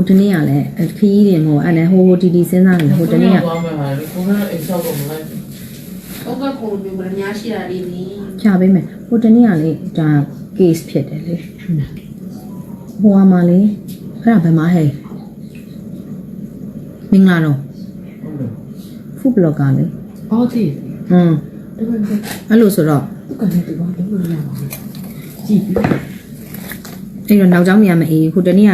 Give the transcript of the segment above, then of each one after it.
ဟိုတနေ့ကလည်းခရီးတွေမဟုတ်အဲ့နဲ့ဟိုဟိုတီတီစဉ်းစားနေဟိုတနေ့ကသွားမယ်ဟာလေကိုကအိမ်ဆောက်တော့မလိုက်ဘူးဟုတ်ကဲ့ခုံမျိုးဗရညာရှိတာလေးနီးဖြာပေးမယ်ဟိုတနေ့ကလေဒါ case ဖြစ်တယ်လေဟိုကမှလေအဲ့ဒါဘယ်မှာဟဲ့မင်္ဂလာတော့ဟုတ်တယ် food blogger လေအော်ဒီဟွန်းတမန်ကအဲ့လိုဆိုတော့ကလည်းဒီဘာလို့လဲကြည့်ပြီးအဲ့တော့နောက်ကြောင်းမြင်ရမအေးဟိုတနေ့က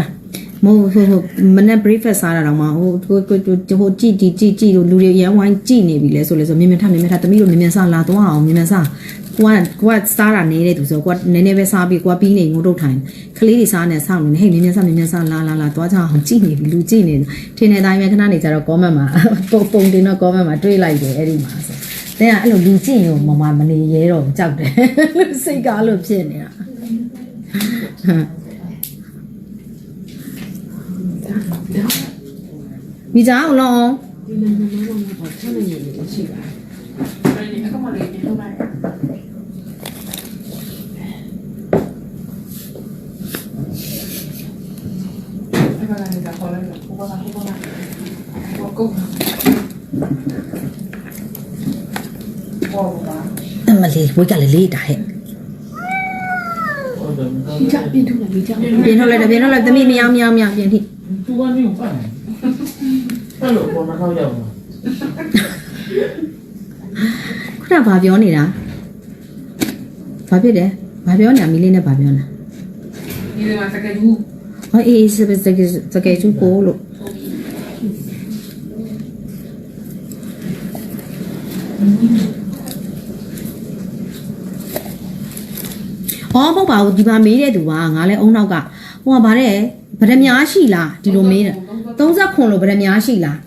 မဟုတ်ဟိုဟိုမနေ့ breakfast စားတာတော့မဟိုဟိုဟိုဟိုကြည့်ကြည့်ကြည့်ကြည့်လို့လူတွေရန်ဝိုင်းကြည့်နေပြီလဲဆိုလဲဆိုမြင်မြင်ထားမြင်မြင်ထားတမီးတို့မြင်မြင်စားလာတော့အောင်မြင်မြင်စားကိုကကိုကစားတာနေတဲ့သူဆိုကိုကနည်းနည်းပဲစားပြီးကိုကပြီးနေငိုတော့ထိုင်ကလေးတွေစားနေဆောင်းနေဟဲ့မြင်မြင်စားမြင်မြင်စားလာလာလာသွားကြအောင်ကြည့်နေပြီလူကြည့်နေထင်းနေတိုင်းပဲခဏနေကြတော့ comment မှာပုံပုံတင်တော့ comment မှာတွေးလိုက်တယ်အဲ့ဒီမှာဆိုတဲ့ကအဲ့လိုလူကြည့်ရင်မမမနေရဲတော့ကြောက်တယ်စိတ်ကားလို့ဖြစ်နေတာ မ်မိသားအောင်လောင်းဒီနေ့မမမဘာချမ်းနေနေရှိပါအဲ့ဒီအကမလေးနေတော့လိုက်အဲ့ဒါလည်းခေါ်လိုက်တော့ကိုကကိုကကိုကိုဘောပါအမလေးဝိတ်ကလည်းလေးတာဟဲ့ဟုတ်တယ်ဒီချပြင်ထုတ်လိုက်ဒီချပြင်ထုတ်လိုက်တယ်ပြင်ထုတ်လိုက်သမီးမြောင်မြောင်မြောင်ပြင်ထိသူကနေပတ် အဲ့လိုပေါ်မှာထောက်ရောက်မှာခုနကဘာပြောနေတာဘာဖြစ်တယ်ဘာပြောနေတာမီလေးနဲ့ဘာပြောနေတာဒီမှာစကဘူးဟောအေးစပစကစကဲချူကိုလို့ဟောမဟုတ်ပါဘူးဒီမှာမေးတဲ့သူကငါလဲအုံနောက်ကဟိုကဗါတဲ့ဗရမ ्या ရှိလားဒီလိုမေးတယ် 39လို့ဗရများရှိလား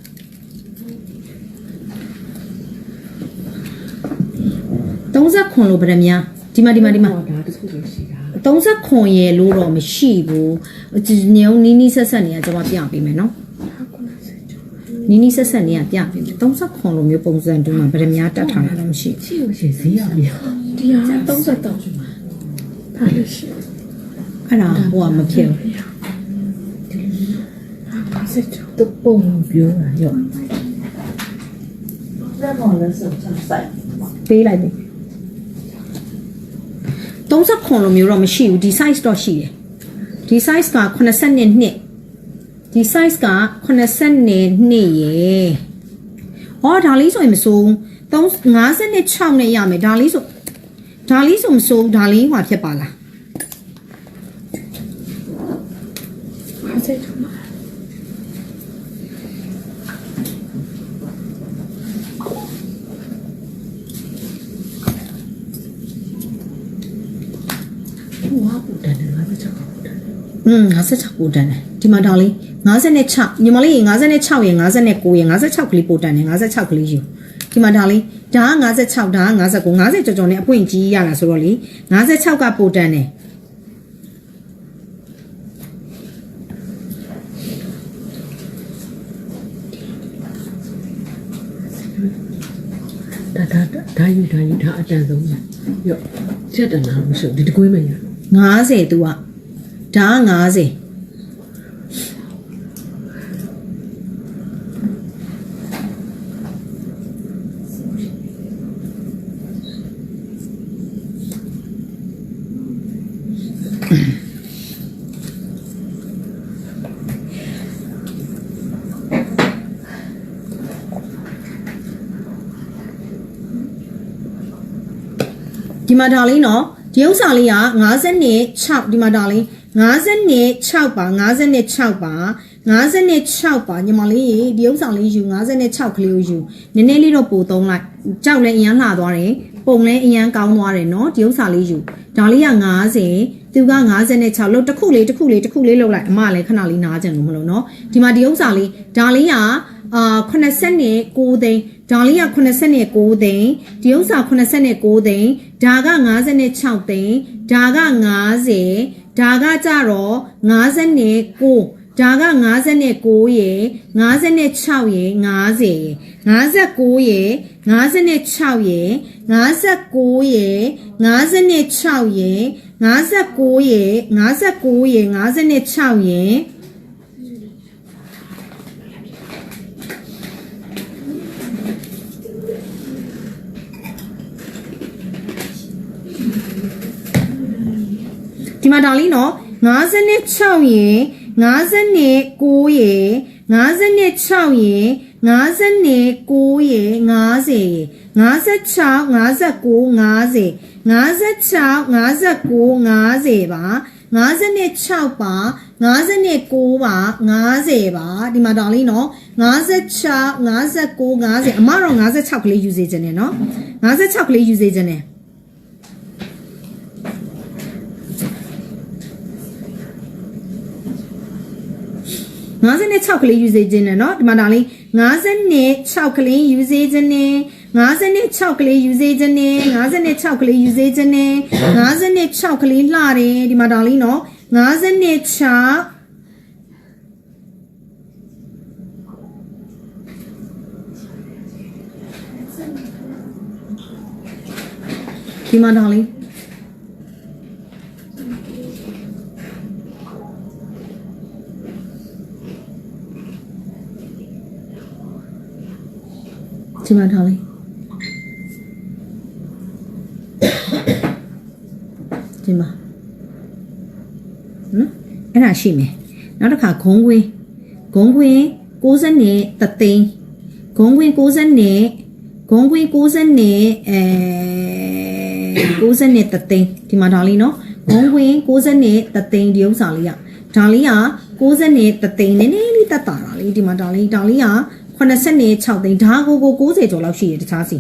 39လို့ဗရများဒီမှာဒီမှာဒီမှာဒါတစ်ခုပဲရှိတာ39ရေလို့တော့မရှိဘူးညုံနီးနီးဆက်ဆက်နေရကျွန်မပြပေးမယ်နော်နီးနီးဆက်ဆက်နေရပြပေးမယ်39လိုမျိုးပုံစံတူမှာဗရမများတတ်ထားတာတော့မရှိရှိရှိဈေးရမြေဒီဟာ33ဒါလည်းရှိအဲ့ဒါဟိုကမဖြစ်ဘူး စစ်တူပုံပြောတာရောလက်ပေါ်လက်စုပ်ချဆိုင်ပေးလိုက်ပြီ30ခွန်လိုမျိုးတော့မရှိဘူးဒီ size တော့ရှိတယ်ဒီ size က82နှစ်ဒီ size က82နှစ်ရယ်ဟောဒါလေးဆိုရင်မစိုးဘူး56နဲ့ရမယ်ဒါလေးဆိုဒါလေးဆိုမစိုးဘူးဒါလေးဟွာဖြစ်ပါလား ဘာစစ်တူမှာ ဟိုဟာပူတယ်ငါမချက်ဘူးတယ်อืม56ပို့တန်တယ်ဒီမှာဒါလေး56ညီမလေး56ရယ်59ရယ်56ကလေးပို့တန်တယ်56ကလေးယူဒီမှာဒါလေးဒါက56ဒါက59 50ကျော်ကျော်နဲ့အပွင့်ကြီးရတာဆိုတော့လေ56ကပို့တန်တယ်ဒါဒါဒါယူဒါယူဒါအတန်ဆုံးပဲရော့ချက်တနာမရှိဘူးဒီတကွေးမရ 50 तू อ่ะဒါက50ဒီမှာဒါလေးနော် ဒီဥစ္စာလေးက56ဒီမှာဒါလေး56ပါ56ပါ56ပါညီမလေးဒီဥစ္စာလေးယူ56ကလေးကိုယူနည်းနည်းလေးတော့ပိုသုံးလိုက်ကြောက်လည်းအရန်လှသွားတယ်ပုံလည်းအရန်ကောင်းသွားတယ်နော်ဒီဥစ္စာလေးယူဒါလေးက50သူက56လို့တစ်ခုလေးတစ်ခုလေးတစ်ခုလေးလောက်လိုက်အမလည်းခဏလေးနားကြင်လို့မလို့နော်ဒီမှာဒီဥစ္စာလေးဒါလေးက အာ89သိန်းဒါလေးက89သိန်းဒီဥစ္စာ89သိန်းဒါက56သိန်းဒါက50ဒါကကြတော့59ဒါက59ရယ်56ရယ်50ရယ်59ရယ်56ရယ်59ရယ်56ရယ်59ရယ်59ရယ်59ရယ်56ရယ် ဒီမှာဒါလေးနော်56ရေ59ရေ56ရေ59ရေ50ရေ56 59 50 56 59 50ပါ56ပါ59ပါ50ပါဒီမှာဒါလေးနော်56 59 50အမတော့56ကလေးယူစေခြင်းနဲ့နော်56ကလေးယူစေခြင်းနဲ့ 56ကလေးယူစေခြင်းနဲ့เนาะဒီမှာဒါလေး56ကလေးယူစေခြင်းနဲ့56ကလေးယူစေခြင်းနဲ့56ကလေးယူစေခြင်းနဲ့56ကလေးလှတယ်ဒီမှာဒါလေးเนาะ56ဒီမှာဒါလေး ဒီမှာဒါလေးဒီမှာနော်အဲ့ဒါရှိမယ်နောက်တစ်ခါဂုံးကွင်းဂုံးကွင်း60နဲ့တသိန်းဂုံးကွင်း60နဲ့ဂုံးကွင်း60နဲ့အဲ60နဲ့တသိန်းဒီမှာဒါလေးနော်ဂုံးကွင်း60နဲ့တသိန်းဒီဥစ္စာလေးကဒါလေးက60နဲ့တသိန်းနည်းနည်းလေးတက်တာတာလေးဒီမှာဒါလေးဒါလေးက 86သိန်းဒါကိုကို60ကျော်လောက်ရှိတယ်တခြားစီ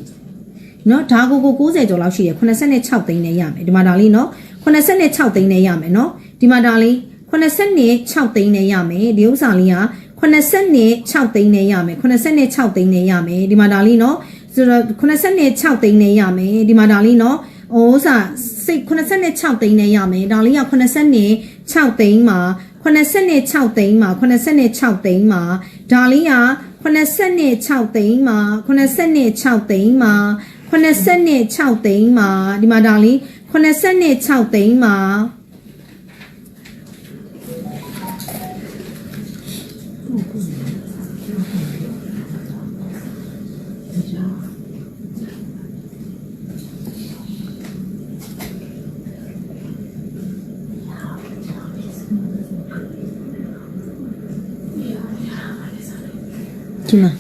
နော်ဒါကိုကို60ကျော်လောက်ရှိရ86သိန်းနဲ့ရမယ်ဒီမှာဒါလေးနော်86သိန်းနဲ့ရမယ်နော်ဒီမှာဒါလေး86သိန်းနဲ့ရမယ်ဒီဥစ္စာလေးက86သိန်းနဲ့ရမယ်86သိန်းနဲ့ရမယ်ဒီမှာဒါလေးနော်ဆိုတော့86သိန်းနဲ့ရမယ်ဒီမှာဒါလေးနော်ဟိုဥစ္စာစိတ်86သိန်းနဲ့ရမယ်ဒါလေးက86သိန်းမှာ86သိန်းမှာ86သိန်းမှာဒါလေးက 86သိန်းမှာ86သိန်းမှာ86သိန်းမှာဒီမှာဒါလေး86သိန်းမှာ ဒီမှာ